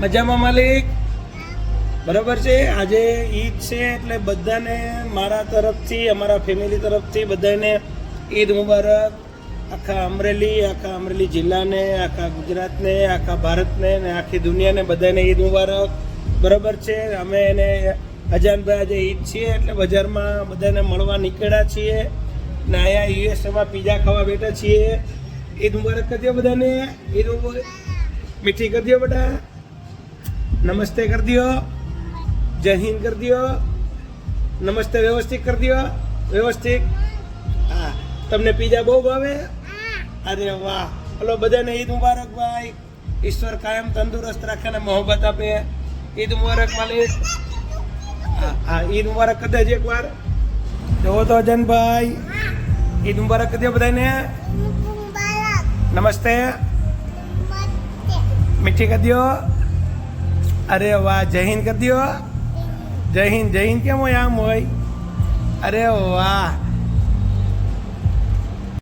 મજામાં માલિક? બરાબર છે? આજે ઈદ છે એટલે બધાને મારા તરફથી, અમારા ફેમિલી તરફથી બધાને ઈદ મુબારક. આખા અમરેલી આખા અમરેલી જિલ્લાને, આખા ગુજરાતને, આખા ભારતને ને આખી દુનિયાને બધાને ઈદ મુબારક. બરાબર છે? અમે એને અજાનભાઈ આજે ઈદ છીએ એટલે બજારમાં બધાને મળવા નીકળ્યા છીએ ને અહીંયા યુએસએમાં પીઝા ખાવા બેઠા છીએ. ઈદ મુબારક કરજો બધાને. ઈદ મીઠી કરજો બેટા નમસ્તે કરી દો જય હિન્દ કરી દો નમસ્તે વ્યવસ્થિત કરી દો વ્યવસ્થિત. હા તમને પીઝા બહુ ભાવે? અરે વાહ. હલો બધાને ઈદ મુબારક ભાઈ. ઈશ્વર કાયમ તંદુરસ્ત રાખે ને મોહબ્બત આપે. ઈદ મુબારક માલિક. હા ઈદ મુબારક કદાચ એકવાર. જોવો તો અજનભાઈ ઈદ મુબારક કરી બધાને. નમસ્તે. મીઠી કરી દો અરે વાહ, જય હિન્દ કરી દો જય હિન્દ જય હિન્દ, કેમ હોય? આમ હોય. અરે વાહ.